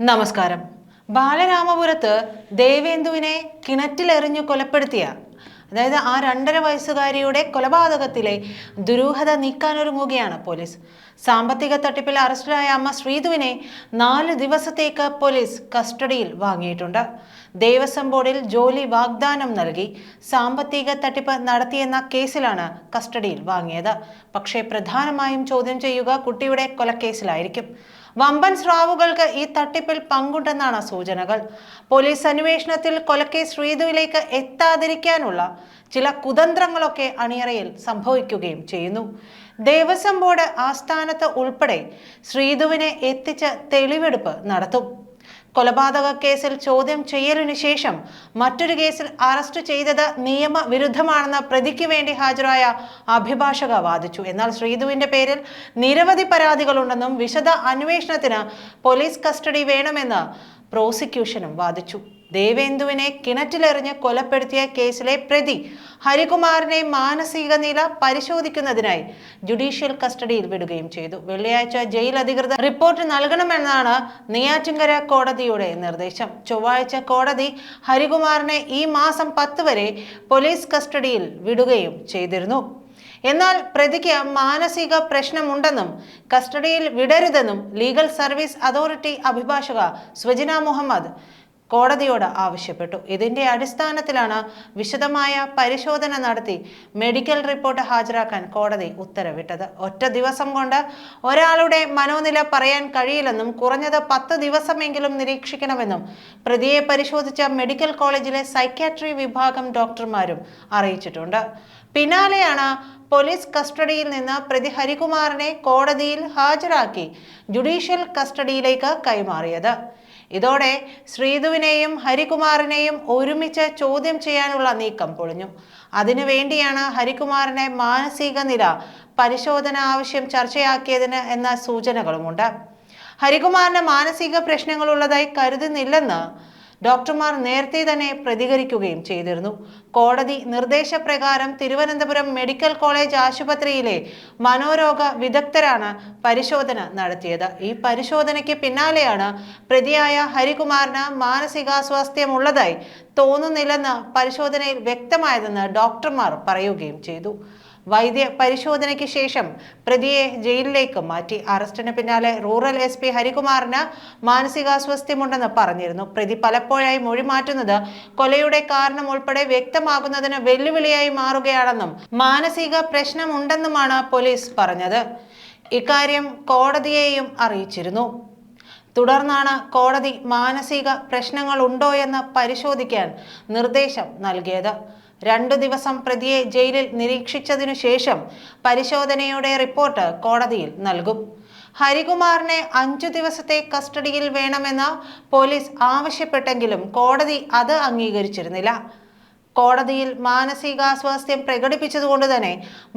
നമസ്കാരം. ബാലരാമപുരത്ത് ദേവേന്ദുവിനെ കിണറ്റിലെറിഞ്ഞു കൊലപ്പെടുത്തിയ അതായത് ആ രണ്ടര വയസ്സുകാരിയുടെ കൊലപാതകത്തിലെ ദുരൂഹത നീക്കാനൊരുങ്ങുകയാണ് പോലീസ്. സാമ്പത്തിക തട്ടിപ്പിൽ അറസ്റ്റിലായ അമ്മ ശ്രീധുവിനെ നാല് ദിവസത്തേക്ക് പോലീസ് കസ്റ്റഡിയിൽ വാങ്ങിയിട്ടുണ്ട്. ദേവസ്വം ബോർഡിൽ ജോലി വാഗ്ദാനം നൽകി സാമ്പത്തിക തട്ടിപ്പ് നടത്തിയെന്ന കേസിലാണ് കസ്റ്റഡിയിൽ വാങ്ങിയത്. പക്ഷേ പ്രധാനമായും ചോദ്യം ചെയ്യുക കുട്ടിയുടെ കൊലക്കേസിലായിരിക്കും. വമ്പൻ സ്രാവുകൾക്ക് ഈ തട്ടിപ്പിൽ പങ്കുണ്ടെന്നാണ് സൂചനകൾ. പോലീസ് അന്വേഷണത്തിൽ കൊലക്കേസ് ശ്രീധുവിലേക്ക് എത്താതിരിക്കാനുള്ള ചില കുതന്ത്രങ്ങളൊക്കെ അണിയറയിൽ സംഭവിക്കുകയും ചെയ്യുന്നു. ദേവസ്വം ബോർഡ് ആസ്ഥാനത്ത് ഉൾപ്പെടെ ശ്രീധുവിനെ എത്തിച്ച് തെളിവെടുപ്പ് നടത്തും. കൊലപാതക കേസിൽ ചോദ്യം ചെയ്യലിനു ശേഷം മറ്റൊരു കേസിൽ അറസ്റ്റ് ചെയ്തത് നിയമവിരുദ്ധമാണെന്ന് പ്രതിക്ക് വേണ്ടി ഹാജരായ അഭിഭാഷക വാദിച്ചു. എന്നാൽ ശ്രീധുവിന്റെ പേരിൽ നിരവധി പരാതികളുണ്ടെന്നും വിശദ അന്വേഷണത്തിന് പോലീസ് കസ്റ്റഡി വേണമെന്ന് പ്രോസിക്യൂഷനും വാദിച്ചു. ദേവേന്ദുവിനെ കിണറ്റിലെറിഞ്ഞ് കൊലപ്പെടുത്തിയ കേസിലെ പ്രതി ഹരികുമാറിനെ മാനസിക നില പരിശോധിക്കുന്നതിനായി ജുഡീഷ്യൽ കസ്റ്റഡിയിൽ വിടുകയും ചെയ്തു. വെള്ളിയാഴ്ച ജയിൽ അധികൃതർ റിപ്പോർട്ട് നൽകണമെന്നാണ് നെയ്യാറ്റിങ്കര കോടതിയുടെ നിർദ്ദേശം. ചൊവ്വാഴ്ച കോടതി ഹരികുമാറിനെ ഈ മാസം പത്ത് വരെ പോലീസ് കസ്റ്റഡിയിൽ വിടുകയും ചെയ്തിരുന്നു. എന്നാൽ പ്രതിക്ക് മാനസിക പ്രശ്നമുണ്ടെന്നും കസ്റ്റഡിയിൽ വിടരുതെന്നും ലീഗൽ സർവീസ് അതോറിറ്റി അഭിഭാഷക സ്വജിന മുഹമ്മദ് കോടതിയോട് ആവശ്യപ്പെട്ടു. ഇതിന്റെ അടിസ്ഥാനത്തിലാണ് വിശദമായ പരിശോധന നടത്തി മെഡിക്കൽ റിപ്പോർട്ട് ഹാജരാക്കാൻ കോടതി ഉത്തരവിട്ടത്. ഒറ്റ ദിവസം കൊണ്ട് ഒരാളുടെ മനോനില പറയാൻ കഴിയില്ലെന്നും കുറഞ്ഞത് പത്ത് ദിവസമെങ്കിലും നിരീക്ഷിക്കണമെന്നും പ്രതിയെ പരിശോധിച്ച മെഡിക്കൽ കോളേജിലെ സൈക്യാട്രി വിഭാഗം ഡോക്ടർമാരും അറിയിച്ചിട്ടുണ്ട്. പിന്നാലെയാണ് പോലീസ് കസ്റ്റഡിയിൽ നിന്ന് പ്രതി ഹരികുമാറിനെ കോടതിയിൽ ഹാജരാക്കി ജുഡീഷ്യൽ കസ്റ്റഡിയിലേക്ക് കൈമാറിയത്. ഇതോടെ ശ്രീധുവിനെയും ഹരികുമാറിനെയും ഒരുമിച്ച് ചോദ്യം ചെയ്യാനുള്ള നീക്കം പൊളിഞ്ഞു. അതിനുവേണ്ടിയാണ് ഹരികുമാറിനെ മാനസിക നില പരിശോധന ആവശ്യം ചർച്ചയാക്കിയതിന് എന്ന സൂചനകളുമുണ്ട്. ഹരികുമാറിന് മാനസിക പ്രശ്നങ്ങളുള്ളതായി കരുതുന്നില്ലെന്ന് ഡോക്ടർമാർ നേരത്തെ തന്നെ പ്രതികരിക്കുകയും ചെയ്തിരുന്നു. കോടതി നിർദ്ദേശപ്രകാരം തിരുവനന്തപുരം മെഡിക്കൽ കോളേജ് ആശുപത്രിയിലെ മനോരോഗ വിദഗ്ധരാണ് പരിശോധന നടത്തിയത്. ഈ പരിശോധനയ്ക്ക് പിന്നാലെയാണ് പ്രതിയായ ഹരികുമാറിന് മാനസികാസ്വാസ്ഥ്യമുള്ളതായി തോന്നുന്നില്ലെന്ന് പരിശോധനയിൽ വ്യക്തമായതെന്ന് ഡോക്ടർമാർ പറയുകയും ചെയ്തു. വൈദ്യ പരിശോധനയ്ക്ക് ശേഷം പ്രതിയെ ജയിലിലേക്ക് മാറ്റി. അറസ്റ്റിന് പിന്നാലെ റൂറൽ എസ് പി ഹരികുമാറിന് മാനസികാസ്വാസ്ഥ്യമുണ്ടെന്ന് പറഞ്ഞിരുന്നു. പ്രതി പലപ്പോഴായി മൊഴി മാറ്റുന്നത് കൊലയുടെ കാരണം ഉൾപ്പെടെ വ്യക്തമാകുന്നതിന് വെല്ലുവിളിയായി മാറുകയാണെന്നും മാനസിക പ്രശ്നമുണ്ടെന്നുമാണ് പോലീസ് പറഞ്ഞത്. ഇക്കാര്യം കോടതിയെയും അറിയിച്ചിരുന്നു. തുടർന്നാണ് കോടതി മാനസിക പ്രശ്നങ്ങളുണ്ടോ എന്ന് പരിശോധിക്കാൻ നിർദ്ദേശം നൽകിയത്. രണ്ടു ദിവസം പ്രതിയെ ജയിലിൽ നിരീക്ഷിച്ചതിനു ശേഷം പരിശോധനയുടെ റിപ്പോർട്ട് കോടതിയിൽ നൽകും. ഹരികുമാറിനെ അഞ്ചു ദിവസത്തെ കസ്റ്റഡിയിൽ വേണമെന്ന് പോലീസ് ആവശ്യപ്പെട്ടെങ്കിലും കോടതി അത് അംഗീകരിച്ചിരുന്നില്ല. കോടതിയിൽ മാനസികാസ്വാസ്ഥ്യം പ്രകടിപ്പിച്ചതുകൊണ്ട് തന്നെ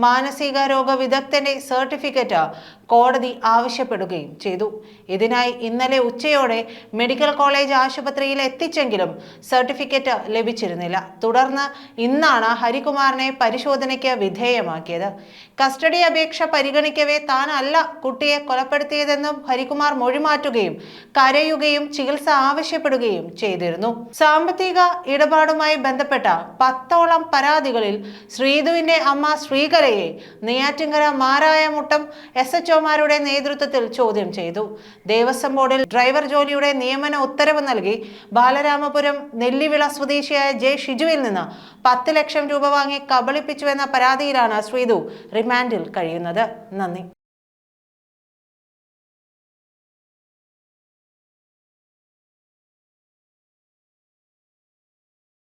മാനസിക രോഗ വിദഗ്ധന്റെ സർട്ടിഫിക്കറ്റ് കോടതി ആവശ്യപ്പെടുകയും ചെയ്തു. ഇതിനായി ഇന്നലെ ഉച്ചയോടെ മെഡിക്കൽ കോളേജ് ആശുപത്രിയിൽ എത്തിച്ചെങ്കിലും സർട്ടിഫിക്കറ്റ് ലഭിച്ചിരുന്നില്ല. തുടർന്ന് ഇന്നാണ് ഹരികുമാറിനെ പരിശോധനയ്ക്ക് വിധേയമാക്കിയത്. കസ്റ്റഡി അപേക്ഷ പരിഗണിക്കവേ താനല്ല കുട്ടിയെ കൊലപ്പെടുത്തിയതെന്നും ഹരികുമാർ മൊഴിമാറ്റുകയും കരയുകയും ചികിത്സ ആവശ്യപ്പെടുകയും ചെയ്തിരുന്നു. സാമ്പത്തിക ഇടപാടുമായി ബന്ധപ്പെട്ട പത്തോളം പരാതികളിൽ ശ്രീധുവിന്റെ അമ്മ ശ്രീകരയെ നെയ്യാറ്റിങ്കര മാരായമുട്ടം എസ് എച്ച് ഒമാരുടെ നേതൃത്വത്തിൽ ചോദ്യം ചെയ്തു. ദേവസ്വം ബോർഡിൽ ഡ്രൈവർ ജോലിയുടെ നിയമന ഉത്തരവ് നൽകി ബാലരാമപുരം നെല്ലിവിള സ്വദേശിയായ ജെ ഷിജുവിൽ നിന്ന് പത്ത് ലക്ഷം രൂപ വാങ്ങി കബളിപ്പിച്ചുവെന്ന പരാതിയിലാണ് ശ്രീധു റിമാൻഡിൽ കഴിയുന്നത്. നന്ദി.